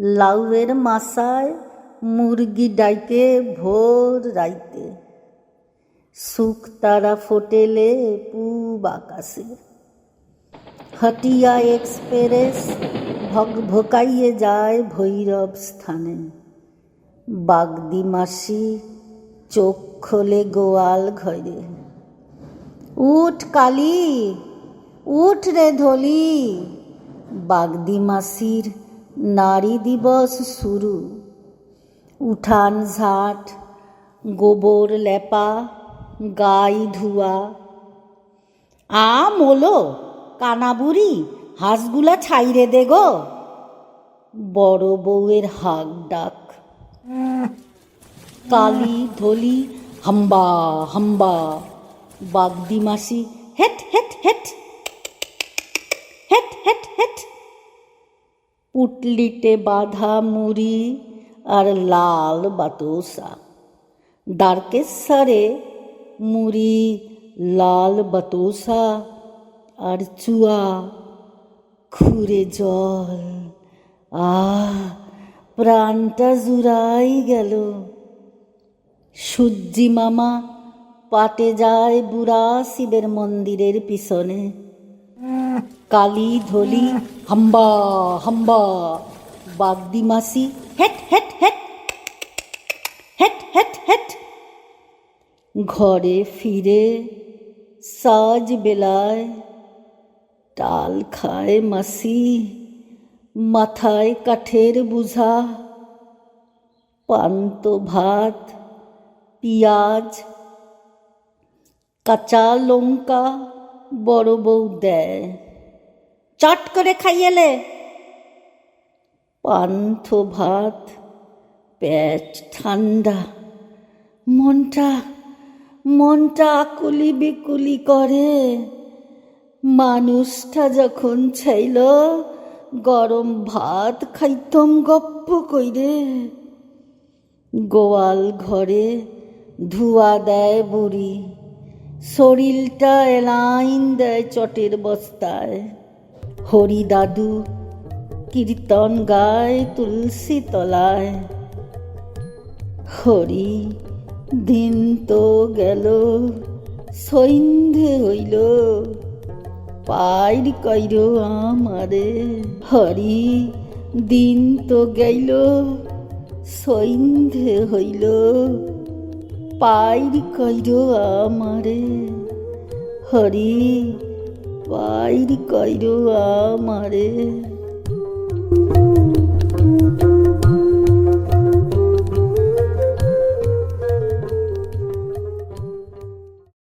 লাউয়ের মাসায় মুরগি ডাইতে ভোর রাইতে। সুখ তারা ফোটেলে পূব আকাশে। হটিয়া এক্সপ্রেস ভক ভকাইয়ে যায় ভৈরব স্থানে। বাগদি মাসি চোখ খোলে গোয়াল ঘরে। উঠ কালি, উঠ রে ধলি, বাগদি মাসির নারী দিবস শুরু। উঠান ঝাট, গোবর লেপা, গাই ধুয়া। আম মোলো কানাবুড়ি, হাঁসগুলা ছাইরে দে গো। বড় বউয়ের হাক ডাক। কালি ধলি, হাম্বা হাম্বা। বাগদি মাসি, হেট হেট হেট। হেট হেট হেট। পুটলিতে বাঁধা মুড়ি আর লাল বাতোসা। দ্বারকেশ্বরে মুড়ি, লাল বাতোসা আর চুয়া। খুরে জল, আহ, প্রাণটা জুড়াই গেল। সূর্যি মামা পাটে যায় বুড়া শিবের মন্দিরের পিছনে। কালি ধলি, হাম্বা হাম্বা। বাগদি মাসি। হেট হেট হেট। হেট হেট হেট। ঘরে ফিরে সাজ বেলায় টাল খায় মাসি, মাথায় কাঠের বুঝা। পান্ত ভাত, পিঁয়াজ, কাঁচা লঙ্কা বড় বউ দেয়। চট করে খাইয়েলে। পান্থ ভাত, পেট ঠান্ডা, মনটা মনটা আকুলি বিকুলি করে। মানুষটা যখন ছাইল গরম ভাত খাইতম গপ্প কইরে। গোয়াল ঘরে ধুয়া দেয় বুড়ি, শরীরটা এলাইন দেয় চটের বস্তায়। হরি দাদু কীর্তন গায় তুলসী তলায়। হরি, দিন তো গেল, সন্ধে হইল, পাইর কইর আমারে। হরি, দিন তো গেল, সন্ধে হইল, পাইর কইর আমারে। হরি বাইর কইরো আমারে